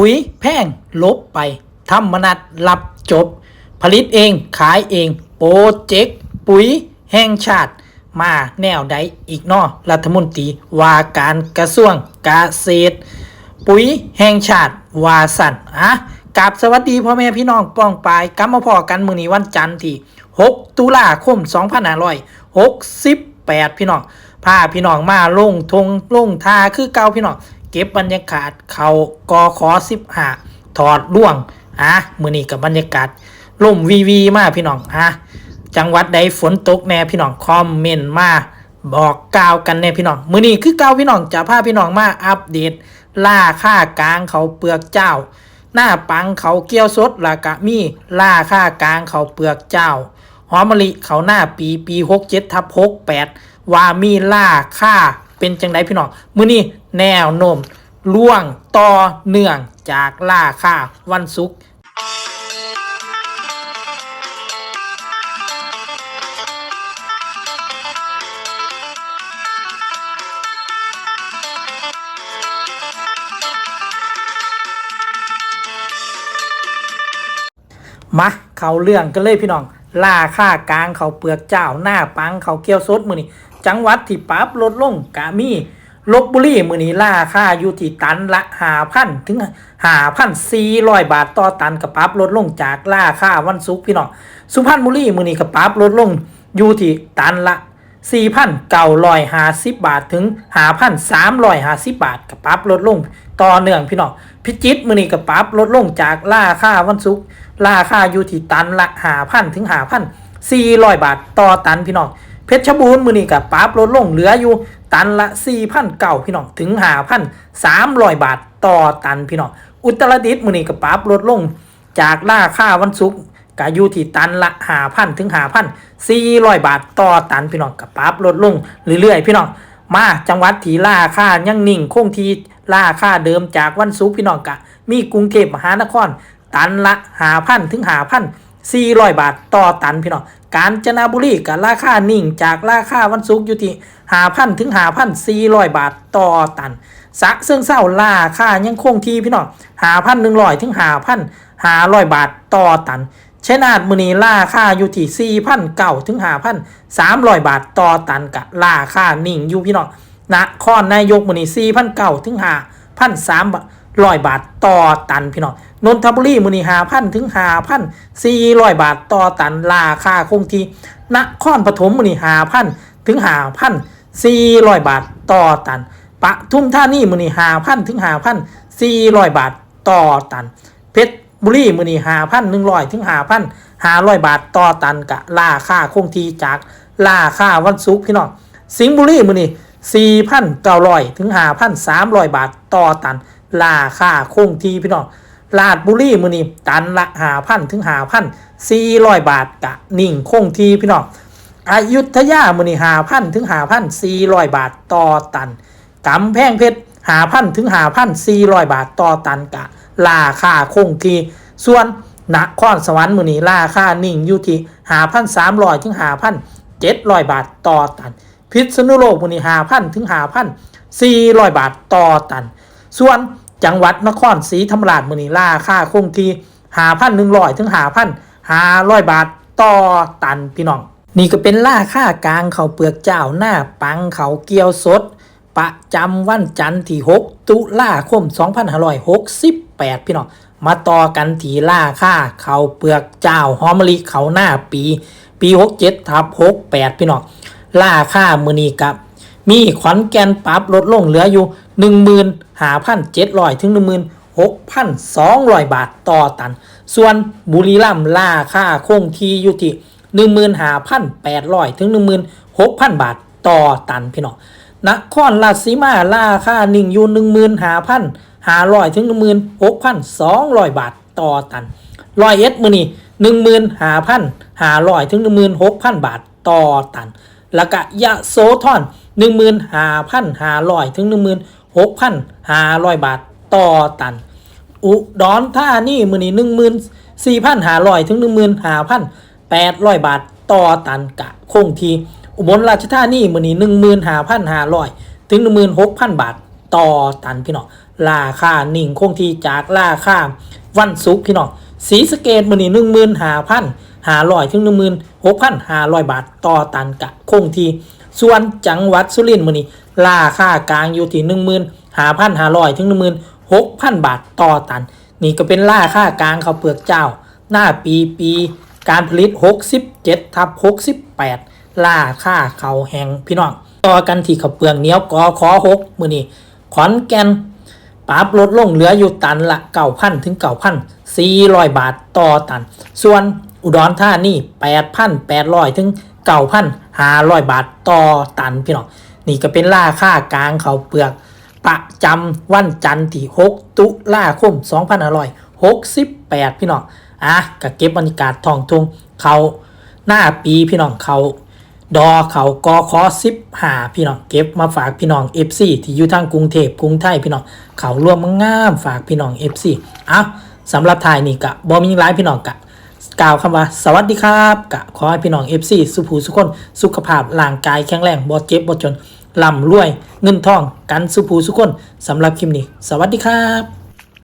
ปุ๋ยแพงลบไปธรรมนัดรับจบ ผลิตเองขายเองโปรเจกต์ปุ๋ยแห่งชาติ มาแนวใดอีกเนอรัฐมนตรีว่าการกระทรวงเกษตร ปุ๋ยแห่งชาติวาสันอะกับสวัสดีพ่อแม่พี่น้องป้องปายกลับมาพอกันมือนี้วันจันทร์ที่ 6 ตุลาคม 2568 พี่น้องพาพี่น้องมาลงทงลงทาคือเก่าพี่น้อง เก็บบรรยากาศเขากอขอ15ถอดร่วงอะมือนี้กับบรรยากาศล่มวีวีมากพี่น้องอะจังหวัดใดฝนตกแน่พี่น้องคอมเมนต์มาบอกกล่าวกันแน่พี่น้องมือนี้คือเก่าพี่น้องจะพาพี่น้องมาอัปเดตล่าค่ากลางเขาเปลือกเจ้า หน้าปังเขาเกี้ยวสดละกะมีล่าค่ากลางเขาเปลือกเจ้าหอมมะลิเขาหน้าปีปีหกเจ็ดทับหกแปดว่ามีล่าค่าเป็นจังไดพี่น้องมือนี้ แนวโน้มล่วงต่อเนื่องจากล่าค่าวันศุกร์มาเขาเรื่องกันเลยพี่น้องล่าค่ากลางเขาเปลือกเจ้าหน้าปังเขาเกี้ยวสดมือนี่จังหวัดที่ปรับลดลงกะมี ลบบุรีมือนี้ล่าค่าอยู่ที่ตันละหาพันถึงหาพันสี่ร้อยบาทต่อตันกับปับลดลงจากล่าค่าวันศุกร์พี่น้องสุพรรณบุรีมือนี้กับปับลดลงอยู่ที่ตันละสี่พันเก้าร้อยห้าสิบบาทถึงหาพันสามร้อยห้าสิบบาทกับปับลดลงต่อเนื่องพี่น้องพิจิตมือนี้กับปับลดลงจากล่าค่าวันศุกร์ล่าค่าอยู่ที่ตันละหาพันถึงหาพันสี่ร้อยบาทต่อตันพี่น้องเพชรบูรณ์มือนี้กับปับลดลงเหลืออยู่ ตันละสี่พันเก้าพี่น้องถึงหาพันสามร้อยบาทต่อตันพี่น้องอุตรดิตถ์มือนี้กับปรับลดลง จากล่าค่าวันศุกร์ก็อยู่ที่ตันละหาพันถึงหาพันสี่ร้อยบาทต่อตันพี่น้องกับปรับลดลงเรื่อยๆพี่น้องมาจังหวัดที่ล่าค่ายังนิ่งคงที่ล่าค่าเดิมจากวันศุกร์พี่น้องกะ มีกรุงเทพมหานคร ตันละหาพันถึงหาพัน สี่ร้อยบาทต่อตันพี่น้องกาญจนาบุรีกับราคานิ่งจากราคาวันศุกร์อยู่ที่หาพันถึงหาพันสี่ร้อยบาทต่อตันสะเสื่องเศร้าล่าค่ายังคงที่พี่น้องหาพันหนึ่งร้อยถึงหาพันหาร้อยบาทต่อตันเชนาดมือนีล่าค่าอยู่ที่สี่พันเก้าถึงหาพันสามร้อยบาทต่อตันกับล่าค่านิ่งอยู่พี่น้องนครนายกมือนีสี่พันเก้าถึงหา พันสามร้อยบาทต่อตันพี่น้องนนทบุรีมือนีหาพันถึงหาพันสี่ร้อยบาทต่อตันราคาคงที่นครปฐมมือนีหาพันถึงหาพันสี่ร้อยบาทต่อตัน ปะทุ่มท่านี่มือนีหาพันถึงหาพันสี่ร้อยบาทต่อตัน เพชรบุรีมือนีหาพันหนึ่งร้อยถึงหาพันหาร้อยบาทต่อตันกะราคาคงที่จากราคาวันศุกร์พี่น้องสิงห์บุรีมือนี สี่พันเก้าร้อยถึงหาพันสามร้อยบาทต่อตัน ราคาคงที่พี่น้องลาดบุรีมือนีตันละหาพันถึงหาพันสี่ร้อยบาทกะนิ่งคงที่พี่น้องอยุธยามือนี่หาพันถึงหาพันสี่ร้อยบาทต่อตันกำแพงเพชรหาพันถึงหาพันสี่ร้อยบาทต่อตันกะ ราคาคงที่ส่วนนครสวรรค์มือนี่ราคานิ่งอยู่ที่หาพันสามร้อยถึงหาพันเจ็ดร้อยบาทต่อตัน พิษณุโลกมือนี่หาพันถึงหาพันสี่ร้อยบาทต่อตัน ส่วนจังหวัดนครศรีธรรมราชมือนี่ราค่าคงที่หาพันหนึ่งร้อยถึงหาพันห้าร้อยบาทต่อตันพี่น้อง นี่ก็เป็นล่าค่ากลางเขาเปลือกเจ้าหน้าปังเขาเกียวสด ประจำวันจันทร์ที่ 6 ตุลาคม 2568 พี่น้องมาต่อกันที่ล่าค่าเขาเปลือกเจ้าหอมมะลิเขาหน้าปี ปี 67ทับ68 พี่น้อง ล่าค่ามือนีกับ มีขวัญแกนปรับลดลงเหลืออยู่ 15,700 ถึง 16,200 บาทต่อตัน ส่วนบุรีรัมย์ล่าค่าคงที่อยู่ที่15,800 ถึง 16,000 บาทต่อตันพี่น้องนครราชสีมาล่าค่านิ่งอยู่15,500ถึง16,200บาทต่อตันร้อยเอ็ดมือนี่15,500ถึง16,000บาทต่อตัน แล้วก็ยะโสธร15,500ถึง16,500บาทต่อตัน อุดรธานีมือนี้หนึ่งหมื่นสี่พันห้าร้อยถึงหนึ่งหมื่นห้าพันแปดร้อยบาทต่อตันกะคงที อุบลราชธานีมือนี้หนึ่งหมื่นห้าพันห้าร้อยถึงหนึ่งหมื่นหกพันบาทต่อตันพี่น้องราคาหนิ่งคงทีจากราคาวันศุกร์พี่น้องสีสเกตมือนี่หนึ่งหมื่นห้าพัน ห้าร้อยถึงหนึ่งหมื่นหกพันห้าร้อยบาทต่อตันกะคงที่ส่วนจังหวัดสุรินทร์มือนี้ราคากลางอยู่ที่หนึ่งหมื่นห้าพันห้าร้อยถึงหนึ่งหมื่นหกพันบาทต่อตัน นี่ก็เป็นราคากลางข้าวเปลือกเจ้า หน้าปีปีการผลิต 67ทับ68ราคาเขาวแหงพี่น้อง ต่อกันที่ข้าวเปลือกเนี้ยวกอขอ6มือนี้ขอนแก่นปรับลดลงเหลืออยู่ตันละ 9,000 ถึง 9,400 บาทต่อตัน ส่วน อุดรธานี8,800ถึง9,500บาทต่อตันพี่น้องนี่ก็เป็นราคากลางเขาเปลือก ประจำวันจันทร์ที่ 6 ตุลาคม2568 พี่น้องอะก็เก็บบรรยากาศทองทุงเขาหน้าปีพี่น้องเขาดอเขากอคอสิบหาพี่น้องเก็บมาฝากพี่น้อง FC ที่อยู่ทางกรุงเทพกรุงไทยพี่น้องเขาร่วมมางามฝากพี่น้อง FC เอาสำหรับทายนี่กะบอมีร้ายพี่น้องกะ กล่าวคำว่า สวัสดีครับกะขอให้พี่น้องเอฟซีสุภูสุคนสุขภาพร่างกายแข็งแรงบอดเจ็บบอดจนล่ำรวย เงินทองกันสุภูสุคนสำหรับคลิปนี้ สวัสดีครับ